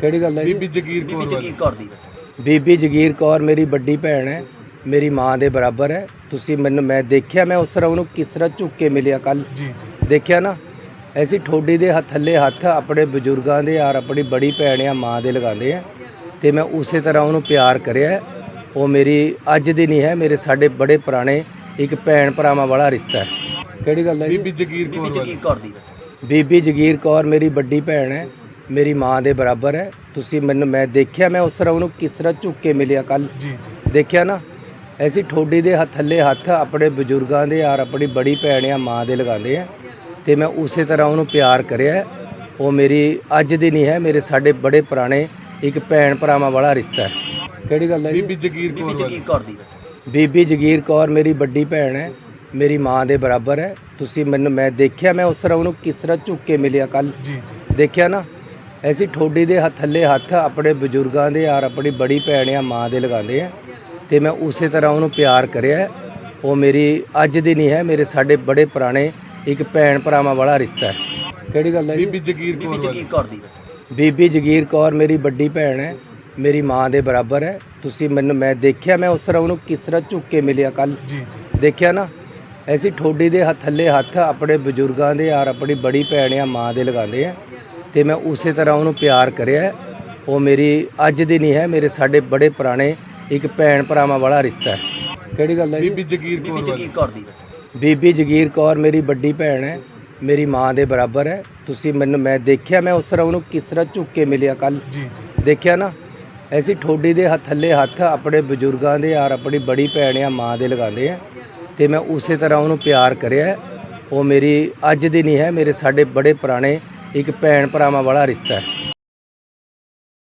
ਕਿਹੜੀ ਗੱਲ ਹੈ ਜੀ? ਬੀਬੀ ਜਗੀਰ ਕੌਰ ਬੀਬੀ ਵਾਲੀ ਜਗੀਰ ਕੌਰ ਦੀ। ਬੀਬੀ ਜਗੀਰ ਕੌਰ ਮੇਰੀ ਵੱਡੀ ਭੈਣ ਹੈ ਮੇਰੀ ਮਾਂ ਦੇ ਬਰਾਬਰ ਹੈ। ਤੁਸੀਂ ਮੈਨੂੰ ਮੈਂ ਦੇਖਿਆ ਮੈਂ ਉਸ ਤਰ੍ਹਾਂ ਉਹਨੂੰ ਕਿਸ ਤਰ੍ਹਾਂ ਝੁੱਕ ਕੇ ਮਿਲਿਆ ਕੱਲ ਜੀ ਜੀ। ਦੇਖਿਆ ਨਾ? ਐਸੀ ਠੋਡੀ ਦੇ ਹੱਥ ਥੱਲੇ ਹੱਥ ਆਪਣੇ ਬਜ਼ੁਰਗਾਂ ਦੇ ਔਰ ਆਪਣੀ ਬੜੀ ਭੈਣ ਆ ਮਾਂ ਦੇ ਲਗਾਉਂਦੇ ਆ। ਤੇ ਮੈਂ ਉਸੇ ਤਰ੍ਹਾਂ ਉਹਨੂੰ ਪਿਆਰ ਕਰਿਆ। ਉਹ ਮੇਰੀ ਅੱਜ ਦੀ ਨਹੀਂ ਹੈ ਮੇਰੇ ਸਾਡੇ ਬੜੇ ਪੁਰਾਣੇ ਇੱਕ ਭੈਣ ਭਰਾਵਾਂ ਵਾਲਾ ਰਿਸ਼ਤਾ ਹੈ। ਕਿਹੜੀ ਗੱਲ ਹੈ ਜੀ? ਬੀਬੀ ਕੌਰ ਜਗੀਰ ਕੌਰ ਦੀ। ਬੀਬੀ ਜਗੀਰ ਕੌਰ ਮੇਰੀ ਵੱਡੀ ਭੈਣ ਹੈ। ਮੇਰੀ ਮਾਂ ਦੇ ਬਰਾਬਰ ਹੈ। ਤੁਸੀਂ ਮੈਨੂੰ ਮੈਂ ਦੇਖਿਆ ਮੈਂ ਉਸ ਤਰ੍ਹਾਂ ਉਹਨੂੰ ਕਿਸ ਤਰ੍ਹਾਂ ਝੁੱਕ ਕੇ ਮਿਲਿਆ ਕੱਲ ਜੀ ਜੀ। ਦੇਖਿਆ ਨਾ? ਐਸੀ ਠੋਡੀ ਦੇ ਹੱਥ ਥੱਲੇ ਹੱਥ ਆਪਣੇ ਬਜ਼ੁਰਗਾਂ ਦੇ ਔਰ ਆਪਣੀ ਬੜੀ ਭੈਣ ਆ ਮਾਂ ਦੇ ਲਗਾਉਂਦੇ ਆ। ਤੇ ਮੈਂ ਉਸੇ ਤਰ੍ਹਾਂ ਉਹਨੂੰ ਪਿਆਰ ਕਰਿਆ। ਉਹ ਮੇਰੀ ਅੱਜ ਦੀ ਨਹੀਂ ਹੈ ਮੇਰੇ ਸਾਡੇ ਬੜੇ ਪੁਰਾਣੇ ਇੱਕ ਭੈਣ ਭਰਾਵਾਂ ਵਾਲਾ ਰਿਸ਼ਤਾ ਹੈ। ਕਿਹੜੀ ਗੱਲ ਹੈ ਬੀਬੀ ਜਗੀਰ ਕੌਰ ਜਗੀਰ ਕੌਰ ਦੀ। ਬੀਬੀ ਜਗੀਰ ਕੌਰ ਮੇਰੀ ਵੱਡੀ ਭੈਣ ਹੈ। ਮੇਰੀ ਮਾਂ ਦੇ ਬਰਾਬਰ ਹੈ। ਤੁਸੀਂ ਮੈਨੂੰ ਮੈਂ ਦੇਖਿਆ ਮੈਂ ਉਸ ਤਰ੍ਹਾਂ ਉਹਨੂੰ ਕਿਸ ਤਰ੍ਹਾਂ ਝੁੱਕ ਕੇ ਮਿਲਿਆ ਕੱਲ ਜੀ ਜੀ। ਦੇਖਿਆ ਨਾ? ਐਸੀ ਠੋਡੀ ਦੇ ਹੱਥ ਥੱਲੇ ਹੱਥ ਆਪਣੇ ਬਜ਼ੁਰਗਾਂ ਦੇ ਔਰ ਆਪਣੀ ਬੜੀ ਭੈਣ ਆ ਮਾਂ ਦੇ ਲਗਾਉਂਦੇ ਆ ਤੇ ਮੈਂ ਉਸੇ ਤਰ੍ਹਾਂ ਉਹਨੂੰ ਪਿਆਰ ਕਰਿਆ। ਉਹ ਮੇਰੀ ਅੱਜ ਦੀ ਨਹੀਂ ਹੈ ਮੇਰੇ ਸਾਡੇ ਬੜੇ ਪੁਰਾਣੇ ਇੱਕ ਭੈਣ ਭਰਾਵਾਂ ਵਾਲਾ ਰਿਸ਼ਤਾ ਹੈ। ਕਿਹੜੀ ਗੱਲ ਹੈ ਬੀਬੀ ਜਗੀਰ ਕੌਰ ਜਗੀਰ ਕੌਰ ਦੀ। ਬੀਬੀ ਜਗੀਰ ਕੌਰ ਮੇਰੀ ਵੱਡੀ ਭੈਣ ਹੈ ਮੇਰੀ ਮਾਂ ਦੇ ਬਰਾਬਰ ਹੈ। ਤੁਸੀਂ ਮੈਨੂੰ ਮੈਂ ਦੇਖਿਆ ਮੈਂ ਉਸ ਤਰ੍ਹਾਂ ਉਹਨੂੰ ਕਿਸ ਤਰ੍ਹਾਂ ਝੁੱਕ ਕੇ ਮਿਲਿਆ ਕੱਲ ਜੀ ਜੀ। ਦੇਖਿਆ ਨਾ? ਐਸੀ ਠੋਡੀ ਦੇ ਹੱਥ ਥੱਲੇ ਹੱਥ ਆਪਣੇ ਬਜ਼ੁਰਗਾਂ ਦੇ ਔਰ ਆਪਣੀ ਬੜੀ ਭੈਣ ਆ ਮਾਂ ਦੇ ਲਗਾਉਂਦੇ ਆ ਤੇ ਮੈਂ ਉਸੇ ਤਰ੍ਹਾਂ ਉਹਨੂੰ ਪਿਆਰ ਕਰਿਆ। ਉਹ ਮੇਰੀ ਅੱਜ ਦੀ ਨਹੀਂ ਹੈ ਮੇਰੇ ਸਾਡੇ ਬੜੇ ਪੁਰਾਣੇ ਇੱਕ ਭੈਣ ਭਰਾਵਾਂ ਵਾਲਾ ਰਿਸ਼ਤਾ ਹੈ। ਕਿਹੜੀ ਗੱਲ ਹੈ ਬੀਬੀ ਜਗੀਰ ਬੀਬੀ ਕੌਰ ਵਾਲੀ ਜਗੀਰ ਕੌਰ ਦੀ। ਬੀਬੀ ਜਗੀਰ ਕੌਰ ਮੇਰੀ ਵੱਡੀ ਭੈਣ ਹੈ ਮੇਰੀ ਮਾਂ ਦੇ ਬਰਾਬਰ ਹੈ। ਤੁਸੀਂ ਮੈਨੂੰ ਮੈਂ ਦੇਖਿਆ ਮੈਂ ਉਸ ਤਰ੍ਹਾਂ ਉਹਨੂੰ ਕਿਸ ਤਰ੍ਹਾਂ ਝੁੱਕ ਕੇ ਮਿਲਿਆ ਕੱਲ ਜੀ ਜੀ। ਦੇਖਿਆ ਨਾ ਐਸੀ ਠੋਡੀ ਦੇ ਹੱਥ ਥੱਲੇ ਹੱਥ ਆਪਣੇ ਬਜ਼ੁਰਗਾਂ ਦੇ ਔਰ ਆਪਣੀ ਬੜੀ ਭੈਣ ਆ ਮਾਂ ਦੇ ਲਗਾਉਂਦੇ ਆ। ਤੇ ਮੈਂ ਉਸੇ ਤਰ੍ਹਾਂ ਉਹਨੂੰ ਪਿਆਰ ਕਰਿਆ। ਉਹ ਮੇਰੀ ਅੱਜ ਦੀ ਨਹੀਂ ਹੈ ਮੇਰੇ ਸਾਡੇ ਬੜੇ ਪੁਰਾਣੇ ਇੱਕ ਭੈਣ ਭਰਾਵਾਂ ਵਾਲਾ ਰਿਸ਼ਤਾ ਹੈ।